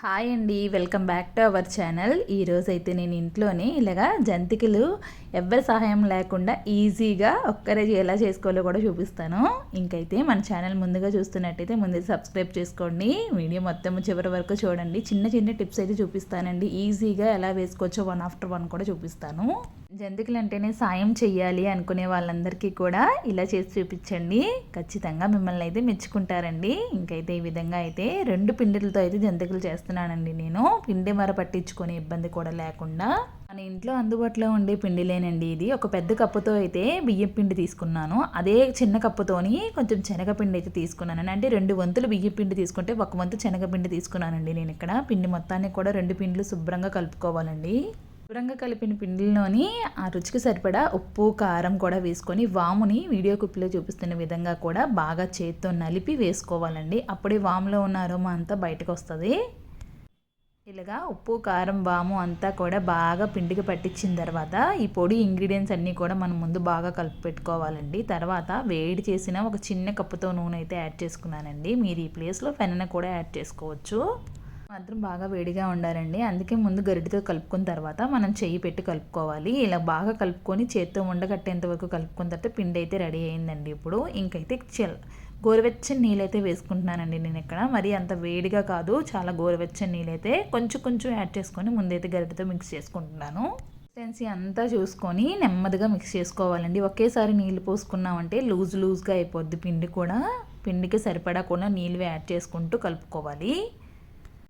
Hi అండి welcome back to our channel. ఈరోజు అయితే నేను ఇంట్లోనే ఇలాగా జంతికలు ఎవరి సహాయం లేకుండా ఈజీగా ఒక్కరే ఎలా చేసుకోవాలో కూడా చూపిస్తాను. ఇంకైతే మన ఛానల్ ముందుగా చూస్తున్నట్టయితే ముందు సబ్స్క్రైబ్ చేసుకోండి. వీడియో మొత్తం చివరి వరకు చూడండి. చిన్న చిన్న టిప్స్ అయితే చూపిస్తానండి. ఈజీగా ఎలా వేసుకోవచ్చో వన్ ఆఫ్టర్ వన్ కూడా చూపిస్తాను. జంతికలు అంటేనే సాయం చెయ్యాలి అనుకునే వాళ్ళందరికీ కూడా ఇలా చేసి చూపించండి. ఖచ్చితంగా మిమ్మల్ని అయితే మెచ్చుకుంటారండి. ఇంకైతే ఈ విధంగా అయితే రెండు పిండిలతో అయితే జంతికలు చేస్తాను. చేస్తున్నానండి నేను. పిండి మర పట్టించుకునే ఇబ్బంది కూడా లేకుండా. మన ఇంట్లో అందుబాటులో ఉండే పిండిలేనండి ఇది. ఒక పెద్ద కప్పుతో అయితే బియ్యం పిండి తీసుకున్నాను. అదే చిన్న కప్పుతోని కొంచెం శనగపిండి అయితే తీసుకున్నాను అంటే రెండు వంతులు బియ్యం పిండి తీసుకుంటే ఒక వంతు శనగపిండి తీసుకున్నానండి నేను ఇక్కడ. పిండి మొత్తాన్ని కూడా రెండు పిండిలు శుభ్రంగా కలుపుకోవాలండి. శుభ్రంగా కలిపిన పిండిలోని ఆ రుచికి సరిపడా ఉప్పు కారం కూడా వేసుకొని వాముని వీడియో కుప్పిలో చూపిస్తున్న విధంగా కూడా బాగా చేత్తో నలిపి వేసుకోవాలండి. అప్పుడే వాములో ఉన్న అరోమా అంతా బయటకు వస్తుంది. ఇలాగా ఉప్పు కారం వాము అంతా కూడా బాగా పిండికి పట్టించిన తర్వాత ఈ పొడి ఇంగ్రీడియంట్స్ అన్నీ కూడా మనం ముందు బాగా కలిపి పెట్టుకోవాలండి. తర్వాత వేడి చేసిన ఒక చిన్న కప్పుతో నూనె అయితే యాడ్ చేసుకున్నానండి. మీరు ఈ ప్లేస్లో పెనన కూడా యాడ్ చేసుకోవచ్చు. మాత్రం బాగా వేడిగా ఉండాలండి. అందుకే ముందు గరిటితో కలుపుకున్న తర్వాత మనం చెయ్యి పెట్టి కలుపుకోవాలి. ఇలా బాగా కలుపుకొని చేత్తో ఉండగట్టేంత వరకు కలుపుకున్న తర్వాత పిండి అయితే రెడీ అయిందండి ఇప్పుడు. ఇంకైతే చెల్ గోరువెచ్చని నీళ్ళైతే వేసుకుంటున్నానండి నేను ఇక్కడ. మరీ అంత వేడిగా కాదు చాలా గోరువెచ్చని నీళ్ళైతే కొంచెం కొంచెం యాడ్ చేసుకొని ముందైతే గరిటతో మిక్స్ చేసుకుంటున్నాను. కన్సిస్టెన్సీ అంతా చూసుకొని నెమ్మదిగా మిక్స్ చేసుకోవాలండి. ఒకేసారి నీళ్ళు పోసుకున్నామంటే లూజ్ లూజ్గా అయిపోద్ది పిండి కూడా. పిండికి సరిపడా కూడా నీళ్ళు యాడ్ చేసుకుంటూ కలుపుకోవాలి.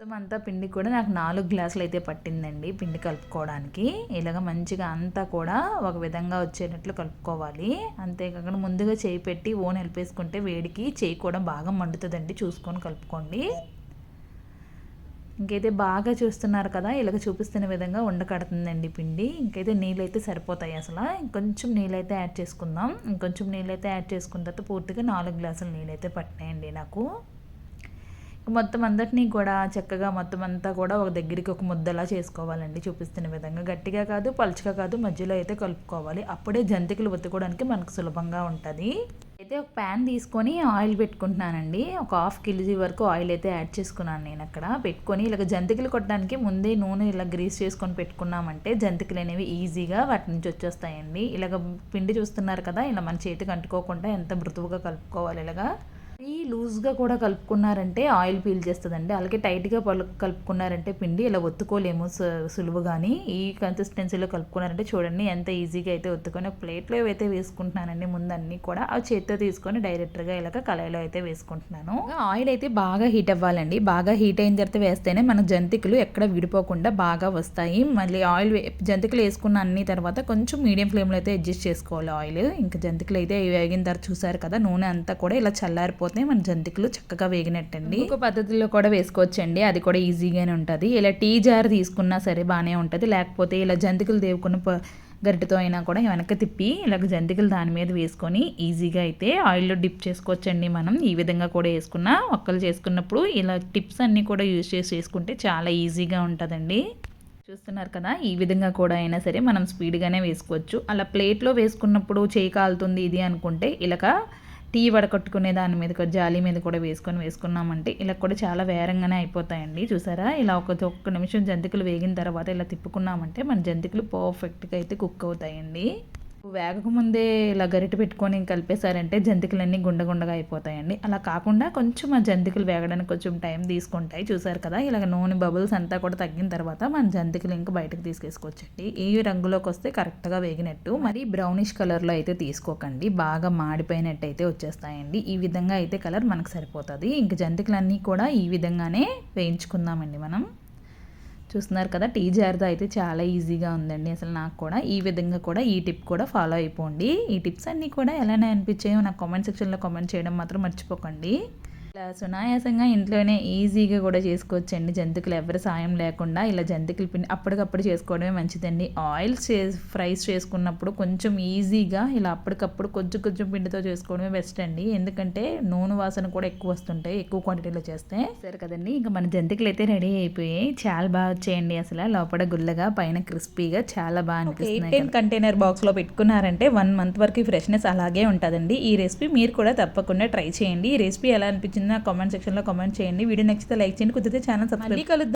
మొత్తం అంతా పిండి కూడా నాకు నాలుగు గ్లాసులు అయితే పట్టిందండి పిండి కలుపుకోవడానికి. ఇలాగ మంచిగా అంతా కూడా ఒక విధంగా వచ్చేటట్లు కలుపుకోవాలి. అంతేకాకుండా ముందుగా చేయి పెట్టి ఓన్ వెళ్ళిపేసుకుంటే వేడికి చేయి కూడా బాగా మండుతుందండి. చూసుకొని కలుపుకోండి. ఇంకైతే బాగా చూస్తున్నారు కదా ఇలాగ చూపిస్తున్న విధంగా ఉండకడుతుందండి పిండి. ఇంకైతే నీళ్ళైతే సరిపోతాయి అసలు. ఇంకొంచెం నీళ్ళైతే యాడ్ చేసుకుందాం. ఇంకొంచెం నీళ్ళైతే యాడ్ చేసుకున్న తర్వాత పూర్తిగా నాలుగు గ్లాసులు నీళ్ళైతే పట్టినాయండి నాకు. మొత్తం అందరినీ కూడా చక్కగా మొత్తం అంతా కూడా ఒక దగ్గరికి ఒక ముద్దలా చేసుకోవాలండి చూపిస్తున్న విధంగా. గట్టిగా కాదు పలుచగా కాదు మధ్యలో అయితే కలుపుకోవాలి. అప్పుడే జంతికలు ఒత్తుకోవడానికి మనకు సులభంగా ఉంటుంది. అయితే ఒక ప్యాన్ తీసుకొని ఆయిల్ పెట్టుకుంటున్నానండి. ఒక హాఫ్ కేజీ వరకు ఆయిల్ అయితే యాడ్ చేసుకున్నాను నేను అక్కడ. పెట్టుకొని ఇలాగ జంతికలు కొట్టడానికి ముందే నూనె ఇలా గ్రీస్ చేసుకొని పెట్టుకున్నామంటే జంతికలు అనేవి ఈజీగా వాటి నుంచి వచ్చేస్తాయండి. ఇలాగ పిండి చూస్తున్నారు కదా ఇలా మన చేతికి అంటుకోకుండా ఎంత మృదువుగా కలుపుకోవాలి ఇలాగా. ఈ లూజ్గా కూడా కలుపుకున్నారంటే ఆయిల్ పీల్ చేస్తుందండి. అలాగే టైట్గా పలు కలుపుకున్నారంటే పిండి ఇలా ఒత్తుకోలేము సులువుగాని. ఈ కన్సిస్టెన్సీలో కలుపుకున్నారంటే చూడండి ఎంత ఈజీగా అయితే ఒత్తుకొని ప్లేట్లో అయితే వేసుకుంటున్నానండి ముందు అన్నీ కూడా ఆ చేత్తో తీసుకొని డైరెక్ట్గా ఇలాగ కళాయిలో అయితే వేసుకుంటున్నాను. ఆయిల్ అయితే బాగా హీట్ అవ్వాలండి. బాగా హీట్ అయిన తర్వాత వేస్తేనే మన జంతికలు ఎక్కడ విడిపోకుండా బాగా వస్తాయి. మళ్ళీ ఆయిల్ జంతికలు వేసుకున్న అన్ని తర్వాత కొంచెం మీడియం ఫ్లేమ్లో అయితే అడ్జస్ట్ చేసుకోవాలి ఆయిల్. ఇంకా జంతికలు అయితే వేగిన తర్వాత చూసారు కదా నూనె అంతా కూడా ఇలా చల్లారిపోతుంది. అయిపోతే మన జంతికలు చక్కగా వేగినట్టండి. ఒక పద్ధతిలో కూడా వేసుకోవచ్చండి. అది కూడా ఈజీగానే ఉంటుంది. ఇలా టీ జార్ తీసుకున్నా సరే బాగానే ఉంటుంది. లేకపోతే ఇలా జంతికలు దేవుకున్న గరిటతో అయినా కూడా వెనక తిప్పి ఇలాగ జంతికలు దాని మీద వేసుకొని ఈజీగా అయితే ఆయిల్లో డిప్ చేసుకోవచ్చండి మనం. ఈ విధంగా కూడా వేసుకున్న ఒక్కలు చేసుకున్నప్పుడు ఇలా టిప్స్ అన్నీ కూడా యూజ్ చేసి చేసుకుంటే చాలా ఈజీగా ఉంటుందండి. చూస్తున్నారు కదా ఈ విధంగా కూడా అయినా సరే మనం స్పీడ్గానే వేసుకోవచ్చు. అలా ప్లేట్లో వేసుకున్నప్పుడు చేయి కాలుతుంది ఇది అనుకుంటే ఇలాగ టీ వడకట్టుకునే దాని మీద జాలి మీద కూడా వేసుకొని వేసుకున్నామంటే ఇలా కూడా చాలా వేరంగానే అయిపోతాయండి. చూసారా? ఇలా ఒక ఒక్క నిమిషం జంతికలు వేగిన తర్వాత ఇలా తిప్పుకున్నామంటే మన జంతికలు పర్ఫెక్ట్గా అయితే కుక్ అవుతాయండి. వేగకముందే ఇలా గరిట పెట్టుకొని కలిపేశారంటే జంతికలన్నీ గుండగుండగా అయిపోతాయండి. అలా కాకుండా కొంచెం ఆ జంతికలు వేగడానికి కొంచెం టైం తీసుకుంటాయి. చూసారు కదా ఇలాగ నూనె బబుల్స్ అంతా కూడా తగ్గిన తర్వాత మన జంతికలు ఇంకా బయటకు తీసుకేసుకోవచ్చండి. ఈ రంగులోకి వస్తే కరెక్ట్గా వేగినట్టు. మరి బ్రౌనిష్ కలర్లో అయితే తీసుకోకండి. బాగా మాడిపోయినట్టు అయితే వచ్చేస్తాయండి. ఈ విధంగా అయితే కలర్ మనకు సరిపోతుంది. ఇంక జంతికలన్నీ కూడా ఈ విధంగానే వేయించుకుందామండి మనం. చూస్తున్నారు కదా టీ జార్తో అయితే చాలా ఈజీగా ఉందండి. అసలు నాకు కూడా ఈ విధంగా కూడా ఈ టిప్ కూడా ఫాలో అయిపోండి. ఈ టిప్స్ అన్నీ కూడా ఎలానే అనిపించాయో నాకు కామెంట్ సెక్షన్లో కామెంట్ చేయడం మాత్రం మర్చిపోకండి. ఇలా సునాయాసంగా ఇంట్లోనే ఈజీగా కూడా చేసుకోవచ్చండి. జంతికలు ఎవరి సాయం లేకుండా ఇలా జంతికలు పిండి అప్పటికప్పుడు చేసుకోవడమే మంచిదండి. ఆయిల్ చే ఫ్రైస్ చేసుకున్నప్పుడు కొంచెం ఈజీగా ఇలా అప్పటికప్పుడు కొంచెం కొంచెం పిండితో చేసుకోవడమే బెస్ట్ అండి. ఎందుకంటే నూనె వాసన కూడా ఎక్కువ వస్తుంటాయి ఎక్కువ క్వాంటిటీలో చేస్తే. సరే కదండి ఇంకా మన జంతికలు అయితే రెడీ అయిపోయాయి. చాలా బాగా వచ్చేయండి అసలు. లోపల గుల్లగా పైన క్రిస్పీగా చాలా బాగా అనిపిస్తుంది కంటైనర్ బాక్స్లో పెట్టుకున్నారంటే వన్ మంత్ వరకు ఫ్రెష్నెస్ అలాగే ఉంటుందండి. ఈ రెసిపీ మీరు కూడా తప్పకుండా ట్రై చేయండి. ఈ రెసిపీ ఎలా అనిపించింది కామెంట్ సెక్షన్లో కామెంట్ చేయండి. వీడియో నచ్చితే లైక్ చేయండి. కుదిరితే ఛానల్ సబ్స్క్రైబ్ కలుద్దాం.